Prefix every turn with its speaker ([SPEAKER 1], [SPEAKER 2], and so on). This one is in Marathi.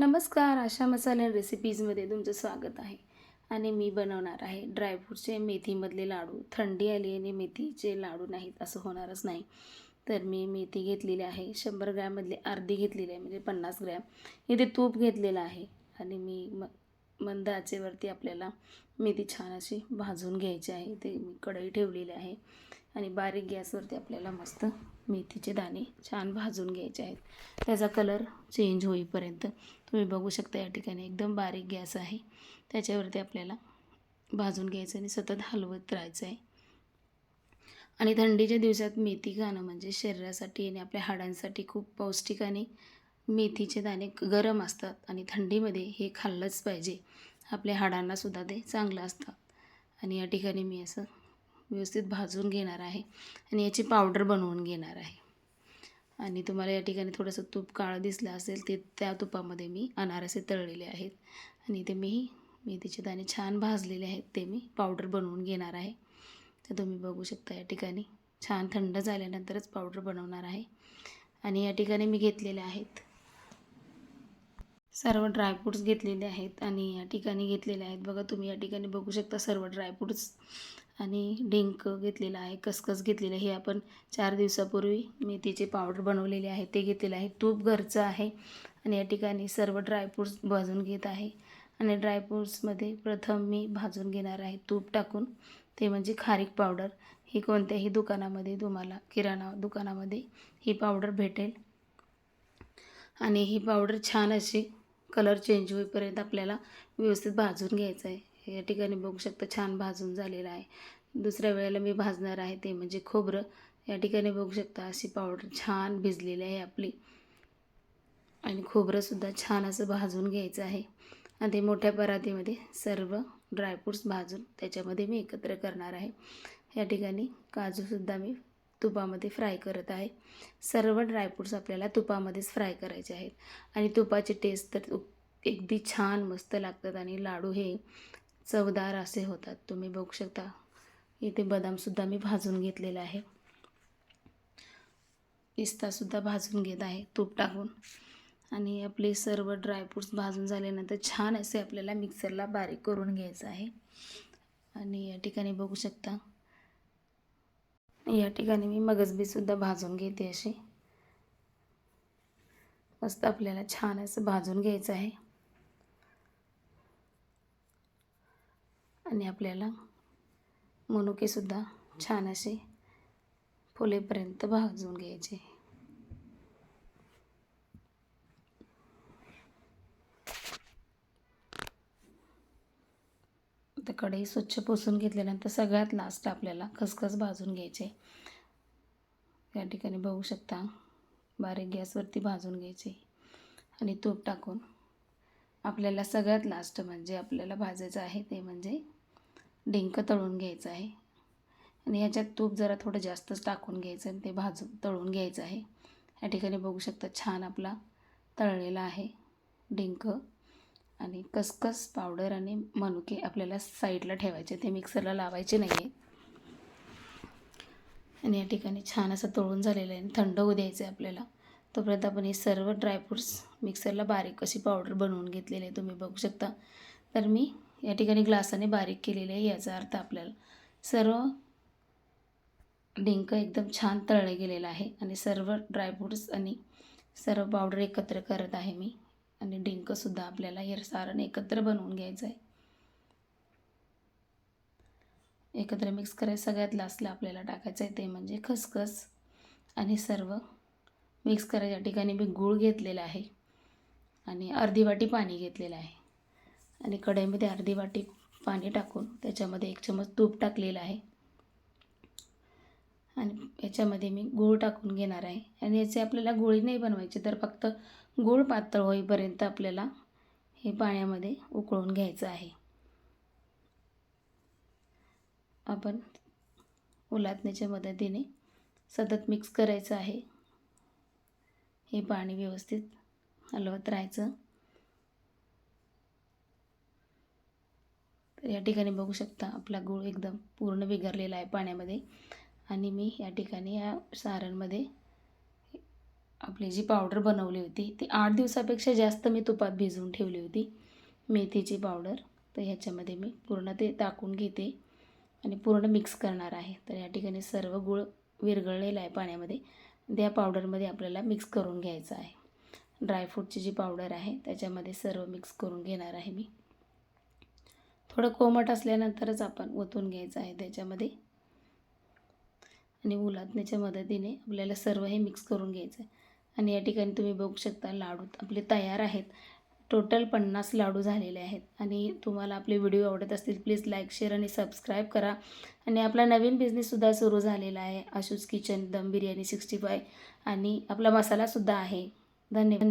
[SPEAKER 1] नमस्कार आशा मसाले रेसिपीजमध्ये तुमचं स्वागत आहे. आणि मी बनवणार आहे ड्रायफ्रूटचे मेथीमधले लाडू. थंडी आली आणि मेथीचे लाडू नाहीत असं होणारच नाही. तर मी मेथी घेतलेली आहे शंभर ग्रॅममधली अर्धी घेतलेली आहे म्हणजे पन्नास ग्रॅम. इथे तूप घेतलेलं आहे आणि मी मग मंद आचेवरती आपल्याला मेथी छान अशी भाजून घ्यायची आहे. ते मी कढई ठेवलेली आहे आणि बारीक गॅसवरती आपल्याला मस्त मेथीचे दाणे छान भाजून घ्यायचे आहेत. त्याचा कलर चेंज होईपर्यंत तुम्ही बघू शकता या ठिकाणी एकदम बारीक गॅस आहे. त्याच्यावरती आपल्याला भाजून घ्यायचं आणि सतत हलवत राहायचं आहे. आणि थंडीच्या दिवसात मेथी खाणं म्हणजे शरीरासाठी आणि आपल्या हाडांसाठी खूप पौष्टिक आणि मेथीचे दाणे गरम असतात आणि थंडीमध्ये हे खाल्लंच पाहिजे. आपल्या हाडांनासुद्धा ते चांगलं असतं. आणि या ठिकाणी मी असं व्यवस्थित भाजून घेणार आहे आणि याची पावडर बनवून घेणार आहे. आणि तुम्हाला या ठिकाणी थोडंसं तूप काळं दिसलं असेल ते त्या तुपामध्ये मी अनारसे तळलेले आहेत. आणि ते मी मेथीचे दाणे छान भाजलेले आहेत ते मी पावडर बनवून घेणार आहे. तर तुम्ही बघू शकता या ठिकाणी छान थंड झाल्यानंतरच पावडर बनवणार आहे. आणि या ठिकाणी मी घेतलेले आहेत सर्व ड्रायफ्रूट्स घेतलेले आहेत आणि या ठिकाणी घेतलेले आहेत. बघा तुम्ही या ठिकाणी बघू शकता सर्व ड्रायफ्रूट्स आणि डिंक घेतलेला आहे खसखस घेतलेलं आहे. हे आपण चार दिवसापूर्वी मेथीचे पावडर बनवलेले आहे ते घेतलेलं आहे. तूप घरचं आहे आणि या ठिकाणी सर्व ड्रायफ्रूट्स भाजून घेत आहे. आणि ड्रायफ्रूट्समध्ये प्रथम मी भाजून घेणार आहे तूप टाकून. ते म्हणजे खारीक पावडर ही कोणत्याही दुकानामध्ये तुम्हाला किराणा दुकानामध्ये ही पावडर भेटेल. आणि ही पावडर छान अशी कलर चेंज होईपर्यंत आपल्याला व्यवस्थित भाजून घ्यायचं आहे. या ठिकाणी बघू शकता छान भाजून झालेलं आहे. दुसऱ्या वेळेला मी भाजणार आहे ते म्हणजे खोबरं. या ठिकाणी बघू शकता अशी पावडर छान भिजलेली आहे आपली. आणि खोबरंसुद्धा छान असं भाजून घ्यायचं आहे. आणि ते मोठ्या परातीमध्ये सर्व ड्रायफ्रूट्स भाजून त्याच्यामध्ये मी एकत्र करणार आहे. या ठिकाणी काजूसुद्धा मी तुपामध्ये फ्राय करत आहे. सर्व ड्रायफ्रूट्स आपल्याला तुपामध्येच फ्राय करायचे आहेत. आणि तुपाची टेस्ट तर अगदी छान मस्त लागतात आणि लाडू हे चवदार असे होतात. तुम्ही बघू शकता. इथे बदामसुद्धा मी भाजून घेतलेला आहे. पिस्तासुद्धा भाजून घेत आहे. तूप टाकून. आणि आपले सर्व ड्रायफ्रूट्स भाजून झाल्यानंतर छान असे आपल्याला मिक्सरला बारीक करून घ्यायचं आहे. आणि या ठिकाणी बघू शकता. या ठिकाणी मी मगजबीसुद्धा भाजून घेते अशी. मस्त आपल्याला छान असं भाजून घ्यायचं आहे. आणि आपल्याला मनुकेसुद्धा छान असे फुलेपर्यंत भाजून घ्यायचे. तर कढई स्वच्छ पुसून घेतल्यानंतर सगळ्यात लास्ट आपल्याला खसखस भाजून घ्यायचे. या ठिकाणी बघू शकता बारीक गॅसवरती भाजून घ्यायचे. आणि तूप टाकून आपल्याला सगळ्यात लास्ट म्हणजे आपल्याला भाजायचं आहे ते म्हणजे डिंक तळून घ्यायचं आहे. आणि याच्यात तूप जरा थोडं जास्तच टाकून घ्यायचं आणि ते भाजून तळून घ्यायचं आहे. या ठिकाणी बघू शकता छान आपला तळलेला आहे डिंक. आणि कसकस पावडर आणि मनुके आपल्याला साईडला ठेवायचे ते मिक्सरला लावायचे नाही आहे आणि या ठिकाणी छान असं तळून झालेलं आहे आणि थंड होऊ द्यायचं आहे आपल्याला. तोपर्यंत आपण हे सर्व ड्रायफ्रूट्स मिक्सरला बारीक अशी पावडर बनवून घेतलेली आहे तुम्ही बघू शकता. तर मी या ठिकाणी ग्लासाने बारीक केलेले आहे याचा अर्थ आपल्याला सर्व डिंक एकदम छान तळले गेलेलं आहे. आणि सर्व ड्रायफ्रूट्स आणि सर्व पावडर एकत्र करत आहे मी. आणि डिंकसुद्धा आपल्याला हे सारण एकत्र बनवून घ्यायचं आहे एकत्र मिक्स करायचं सगळ्यात लास्टला आपल्याला टाकायचं आहे ते म्हणजे खसखस. आणि सर्व मिक्स करायच्या ठिकाणी मी गूळ घेतलेला आहे. आणि अर्धी वाटी पाणी घेतलेलं आहे. आणि कढईमध्ये अर्धी वाटी पाणी टाकून त्याच्यामध्ये एक चमच तूप टाकलेलं आहे. आणि याच्यामध्ये मी गूळ टाकून घेणार आहे. आणि याचे आपल्याला गोळी नाही बनवायची तर फक्त गूळ पातळ होईपर्यंत आपल्याला हे पाण्यामध्ये उकळून घ्यायचं आहे. आपण उलाटण्याच्या मदतीने सतत मिक्स करायचं आहे. हे पाणी व्यवस्थित हलवत राहायचं. तर या ठिकाणी बघू शकता आपला गूळ एकदम पूर्ण विगरलेला आहे पाण्यामध्ये. आणि मी या ठिकाणी या सारणमध्ये आपली जी पावडर बनवली होती ती आठ दिवसापेक्षा जास्त मी तुपात भिजवून ठेवली होती. मेथीची पावडर तर ह्याच्यामध्ये मी पूर्ण ते टाकून घेते आणि पूर्ण मिक्स करणार आहे. तर या ठिकाणी सर्व गूळ विरघळलेला आहे पाण्यामध्ये. त्या पावडरमध्ये आपल्याला मिक्स करून घ्यायचं आहे. ड्रायफ्रूटची जी पावडर आहे त्याच्यामध्ये सर्व मिक्स करून घेणार आहे मी. थोडं कोमट असल्यानंतरच आपण ओतून घ्यायचं आहे त्याच्यामध्ये. आणि उलातण्याच्या मदतीने आपल्याला सर्व हे मिक्स करून घ्यायचं आहे. आणि या ठिकाणी तुम्ही बघू शकता लाडू आपले तयार आहेत. टोटल पन्नास लाडू झालेले आहेत. आणि तुम्हाला आपले व्हिडिओ आवडत असतील प्लीज लाईक शेअर आणि सबस्क्राईब करा. आणि आपला नवीन बिझनेससुद्धा सुरू झालेला आहे. आशूज किचन दम बिर्याणी सिक्स्टी फाय आणि आपला मसालासुद्धा आहे. धन्यवाद.